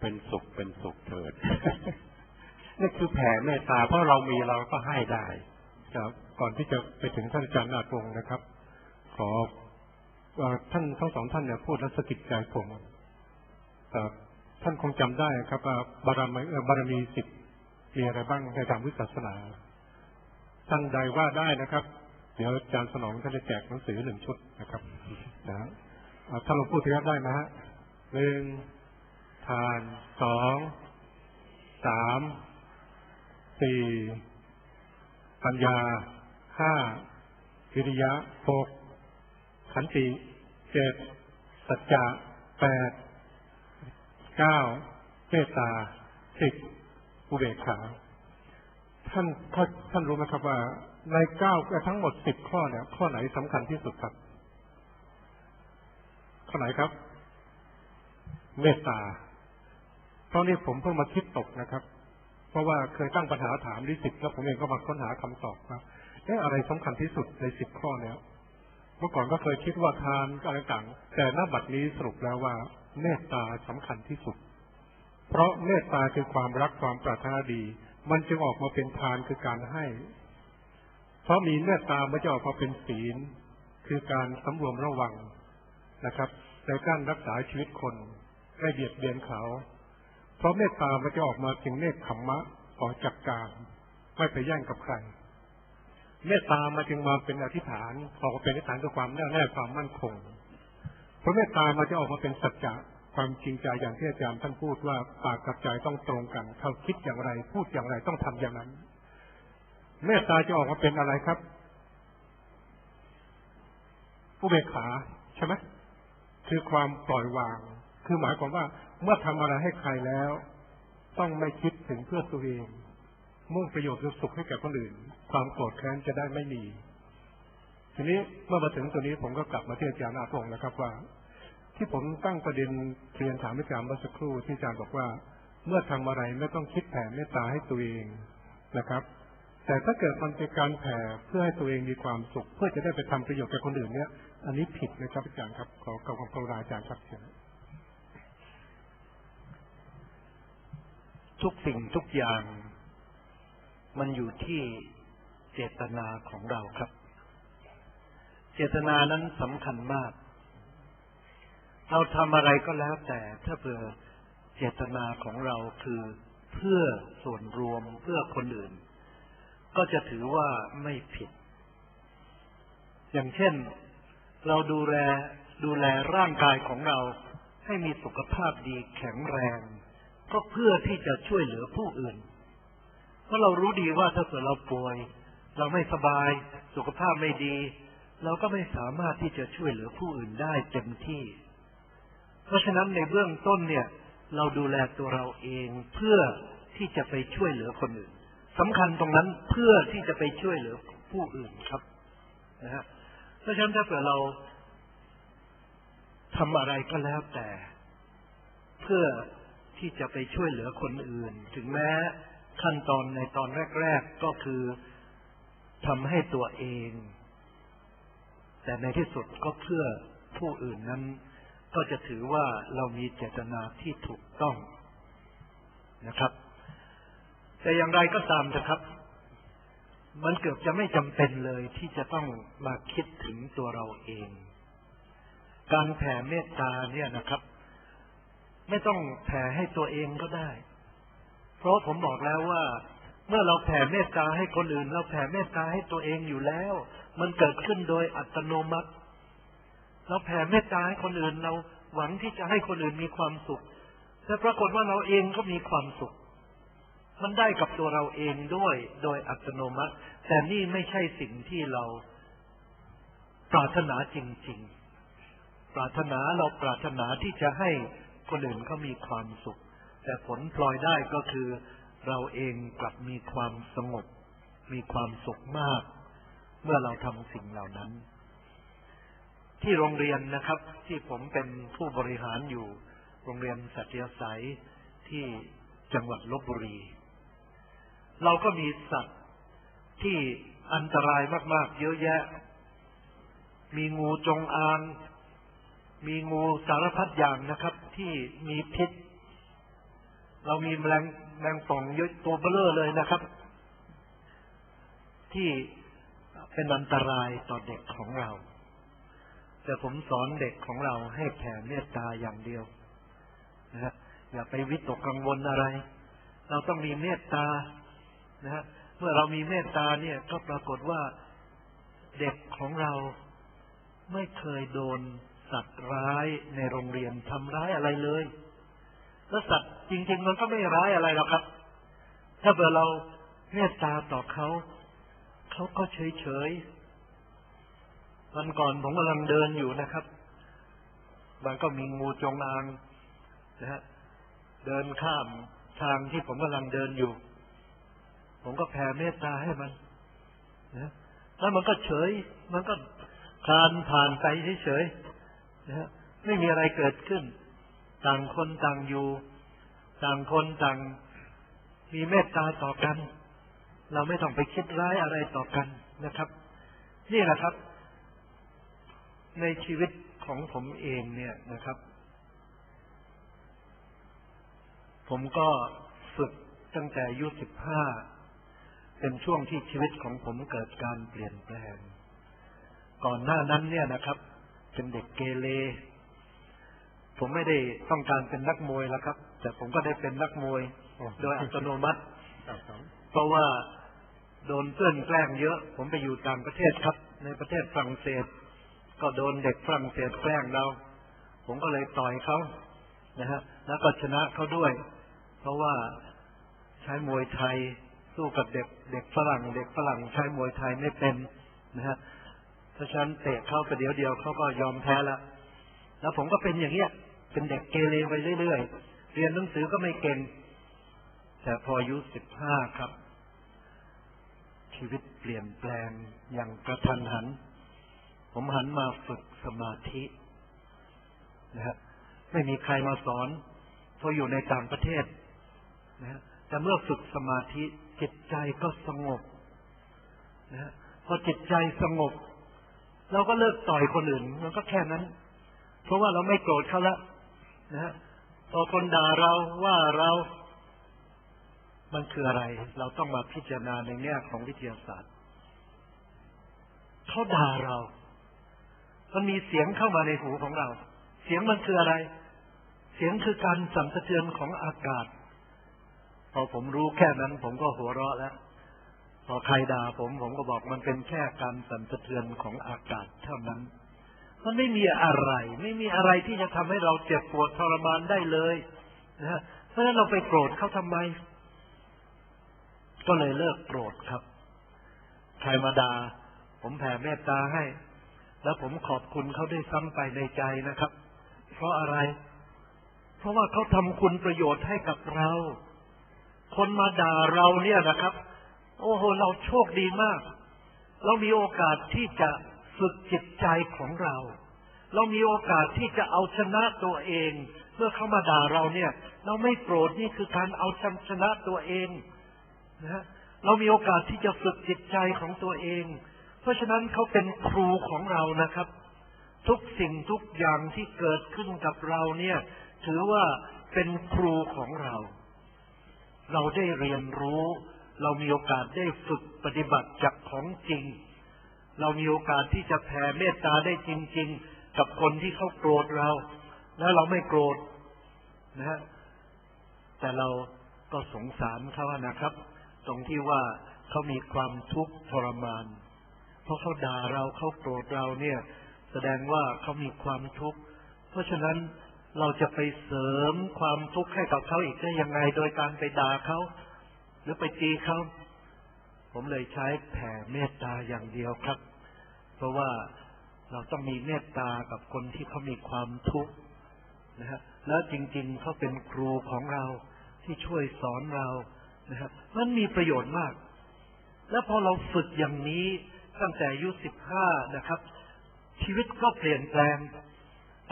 เป็นสุขเป็นสุขเถิดนี่คือแผ่เมตตาเพราะเรามีเราก็ให้ได้ครับก่อนที่จะไปถึงท่านอาจารย์นาตรงนะครับ ขอท่านทั้งสองท่านเนี่ยพูดแล้วสะกิดใจผมท่านคงจำได้ครับว่าบารมีบารมีสิบมีอะไรบ้างในทางวิศาสนาท่านใดว่าได้นะครับ เดี๋ยวอาจารย์สนองท่านจะแจกหนังสือหนึ่งชุดนะครับนะท่านลองพูดทีครับได้ไหมฮะ หนึ่งทานสองสามสี่ปัญญาห้าวิริยะหกขันติเจ็ดสัจจะแปดเก้าเมตตาสิบอุเบกขาท่านท่านรู้ไหมครับว่า ในเก้าทั้งหมดสิบข้อเนี่ย ข้อไหนสำคัญที่สุดครับ ข้อไหนครับ เมตตาตอนนี้ผมเพิ่งมาคิดตกนะครับ เพราะว่าเคยตั้งปัญหาถามนิสิตแล้วผมเองก็มาค้นหาคำตอบว่าเอ๊ะอะไรสำคัญที่สุดในสิบข้อเนี้ยเมื่อก่อนก็เคยคิดว่าทานอะไรต่างแต่หน้าบัดนี้สรุปแล้วว่า เมตตาสำคัญที่สุด เพราะเมตตาคือความรักความปรารถนาดี มันจึงออกมาเป็นทานคือการให้ เพราะมีเมตตามันจะออกมาเป็นศีล คือการสำรวมระวังนะครับในการรักษาชีวิตคน ไม่เบียดเบียนเขา เพราะเมตตามันจะออกมาถึงเนคขมมะออกจากกามไม่ไปแย่งกับใคร เมตตามาจึงมาเป็นอธิษฐานออกมาเป็นอธิษฐานคือความแน่วแน่ความมั่นคง เพราะเมตตามาจะออกมาเป็นสัจจะความจริงใจอย่างที่อาจารย์ท่านพูดว่าปากกับใจต้องตรงกันเขาคิดอย่างไร พูดอย่างไรต้องทำอย่างนั้น เมตตาจะออกมาเป็นอะไรครับผู้เบกขาใช่ไหมคือความปล่อยวาง คือหมายความว่าเมื่อทำอะไรให้ใครแล้ว ต้องไม่คิดถึงเพื่อตัวเอง มุ่งประโยชน์สุขให้แก่คนอื่น ความโกรธแค้นจะได้ไม่มี ทีนี้เมื่อมาถึงตัวนี้ผมก็กลับมาที่อาจารย์อาภงนะครับว่า ที่ผมตั้งประเด็นเรียนถามอาจารย์เมื่อสักครู่ที่อาจารย์บอกว่า เมื่อทำอะไรไม่ต้องคิดแผ่เมตตาให้ตัวเองนะครับ แต่ถ้าเกิดมันเป็นการแผ่เพื่อให้ตัวเองมีความสุข เพื่อจะได้ไปทำประโยชน์แก่คนอื่นเนี่ยอันนี้ผิดนะครับอาจารย์ครับขอขอบคุณอาจารย์ครับเชิญ ทุกสิ่งทุกอย่าง มันอยู่ที่เจตนาของเราครับ เจตนานั้นสำคัญมาก เราทำอะไรก็แล้วแต่ถ้าเผื่อเจตนาของเราคือเพื่อส่วนรวมเพื่อคนอื่น ก็จะถือว่าไม่ผิด อย่างเช่น เราดูแลดูแลร่างกายของเราให้มีสุขภาพดีแข็งแรง ก็เพื่อที่จะช่วยเหลือผู้อื่น เพราะเรารู้ดีว่าถ้าเกิดเราป่วย เราไม่สบาย สุขภาพไม่ดี เราก็ไม่สามารถที่จะช่วยเหลือผู้อื่นได้เต็มที่ เพราะฉะนั้นในเบื้องต้นเนี่ย เราดูแลตัวเราเองเพื่อที่จะไปช่วยเหลือคนอื่นสำคัญตรงนั้นเพื่อที่จะไปช่วยเหลือผู้อื่นครับนะฮะเพราะฉะนั้นถ้าเกิดเราทำอะไรก็แล้วแต่ เพื่อ ที่จะไปช่วยเหลือคนอื่น ถึงแม้ขั้นตอนในตอนแรก ๆก็คือทำให้ตัวเอง แต่ในที่สุดก็เพื่อผู้อื่นนั้น ก็จะถือว่าเรามีเจตนาที่ถูกต้องนะครับ แต่อย่างไรก็ตามนะครับ มันเกือบจะไม่จำเป็นเลยที่จะต้องมาคิดถึงตัวเราเอง การแผ่เมตตาเนี่ยนะครับ ไม่ต้องแผ่ให้ตัวเองก็ได้ เพราะผมบอกแล้วว่า เมื่อเราแผ่เมตตาให้คนอื่น เราแผ่เมตตาให้ตัวเองอยู่แล้ว มันเกิดขึ้นโดยอัตโนมัติ เราแผ่เมตตาให้คนอื่นเราหวังที่จะให้คนอื่นมีความสุขแต่ปรากฏว่าเราเองก็มีความสุข มันได้กับตัวเราเองด้วยโดยอัตโนมัติ แต่นี่ไม่ใช่สิ่งที่เราปรารถนาจริง ๆ ปรารถนาเราปรารถนาที่จะให้ คนอื่นเขามีความสุข แต่ผลพลอยได้ก็คือ เราเองกลับมีความสงบ มีความสุขมาก เมื่อเราทำสิ่งเหล่านั้น ที่โรงเรียนนะครับ ที่ผมเป็นผู้บริหารอยู่ โรงเรียนสัตยาสายที่จังหวัดลบบุรี เราก็มีสัตว์ที่อันตรายมาก ๆ เยอะแยะ มีงูจงอาง มีงูสารพัดอย่างนะครับ ที่มีพิษ เรามีแมลงแมลงป่องเยอะตัวเบลอเลยนะครับ ที่เป็นอันตรายต่อเด็กของเรา แต่ผมสอนเด็กของเราให้แผ่เมตตาอย่างเดียวนะฮะอย่าไปวิตกกังวลอะไร เราต้องมีเมตตานะฮะเมื่อเรามีเมตตาเนี่ย ก็ปรากฏว่าเด็กของเราไม่เคยโดน สัตว์ร้ายในโรงเรียนทำร้ายอะไรเลย แล้วสัตว์จริง ๆ มันก็ไม่ร้ายอะไรหรอกครับ ถ้าเบอเราเมตตาต่อเขาเขาก็เฉยๆวันก่อนผมกำลังเดินอยู่นะครับ มันก็มีงูจงอางนะฮะเดินข้ามทางที่ผมกำลังเดินอยู่ ผมก็แผ่เมตตาให้มันนะแล้วมันก็เฉย มันก็คลานผ่านไปเฉยๆ นะฮะไม่มีอะไรเกิดขึ้น ต่างคนต่างอยู่ ต่างคนต่างมีเมตตาต่อกัน เราไม่ต้องไปคิดร้ายอะไรต่อกันนะครับ นี่แหละครับ ในชีวิตของผมเองเนี่ยนะครับ ผมก็ฝึกตั้งแต่อายุสิบห้าเป็นช่วงที่ชีวิตของผมเกิดการเปลี่ยนแปลง ก่อนหน้านั้นเนี่ยนะครับ เป็นเด็กเกเรผมไม่ได้ต้องการเป็นนักมวยแล้วครับ แต่ผมก็ได้เป็นนักมวย โดยอัตโนมัติเพราะว่าโดนเพื่อนแกล้งเยอะ ผมไปอยู่ต่างประเทศครับ ในประเทศฝรั่งเศส ก็โดนเด็กฝรั่งเศสแกล้งเรา ผมก็เลยต่อยเขานะฮะ แล้วก็ชนะเขาด้วย เพราะว่าใช้มวยไทยสู้กับเด็ก เด็กฝรั่ง เด็กฝรั่งใช้มวยไทยไม่เป็นนะฮะ เพราะฉะนั้นเตะเข้าไปเดียวเดียวเขาก็ยอมแพ้แล้ว แล้วผมก็เป็นอย่างเงี้ย เป็นเด็กเกเรไปเรื่อยๆ เรียนหนังสือก็ไม่เก่ง แต่พออายุสิบห้าครับ ชีวิตเปลี่ยนแปลงอย่างกระทันหัน ผมหันมาฝึกสมาธินะฮะไม่มีใครมาสอนเพราะอยู่ในต่างประเทศนะฮะแต่เมื่อฝึกสมาธิจิตใจก็สงบนะฮะพอจิตใจสงบ เราก็เลิกต่อยคนอื่นมันก็แค่นั้น เพราะว่าเราไม่โกรธเขาแล้วนะฮะพอคนด่าเราว่าเรา มันคืออะไร เราต้องมาพิจารณาในแง่ของวิทยาศาสตร์เขาด่าเรา มันมีเสียงเข้ามาในหูของเรา เสียงมันคืออะไร เสียงคือการสั่นสะเทือนของอากาศ พอผมรู้แค่นั้น ผมก็หัวเราะแล้ว พอใครด่าผมผมก็บอกมันเป็นแค่การสั่นสะเทือนของอากาศเท่านั้น มันไม่มีอะไร ไม่มีอะไรที่จะทำให้เราเจ็บปวดทรมานได้เลยนะฮะเพราะฉะนั้นเราไปโกรธเขาทำไม ก็เลยเลิกโกรธครับ ใครมาดา่าผมแผ่เมตตาให้ แล้วผมขอบคุณเขาได้ซ้ำไปในใจนะครับ เพราะอะไร เพราะว่าเขาทำคุณประโยชน์ให้กับเรา คนมาด่าเราเนี่ยนะครับ โอ้โห เราโชคดีมาก เรามีโอกาสที่จะฝึกจิตใจของเรา เรามีโอกาสที่จะเอาชนะตัวเอง เมื่อเขามาด่าเราเนี่ย เราไม่โกรธนี่คือการเอาชนะตัวเองนะฮะเรามีโอกาสที่จะฝึกจิตใจของตัวเอง เพราะฉะนั้นเขาเป็นครูของเรานะครับ ทุกสิ่งทุกอย่างที่เกิดขึ้นกับเราเนี่ย ถือว่าเป็นครูของเรา เราได้เรียนรู้ เรามีโอกาสได้ฝึกปฏิบัติจากของจริง เรามีโอกาสที่จะแผ่เมตตาได้จริง ๆ กับคนที่เขาโกรธเรา แล้วเราไม่โกรธนะฮะแต่เราก็สงสารเขานะครับ ตรงที่ว่าเขามีความทุกข์ทรมาน เพราะเขาด่าเราเขาโกรธเราเนี่ย แสดงว่าเขามีความทุกข์เพราะฉะนั้นเราจะไปเสริมความทุกข์ให้กับเขาอีกได้ยังไง โดยการไปด่าเขา หรือไปตีเขาผมเลยใช้แผ่เมตตาอย่างเดียวครับ เพราะว่าเราต้องมีเมตตากับคนที่เขามีความทุกข์นะฮะแล้วจริง ๆเขาเป็นครูของเราที่ช่วยสอนเรานะครับมันมีประโยชน์มาก แล้วพอเราฝึกอย่างนี้ตั้งแต่อายุสิบห้านะครับ ชีวิตก็เปลี่ยนแปลง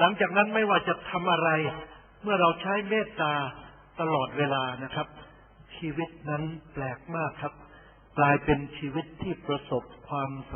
หลังจากนั้นไม่ว่าจะทำอะไร เมื่อเราใช้เมตตาตลอดเวลานะครับ ชีวิตนั้นแปลกมากครับ กลายเป็นชีวิตที่ประสบความ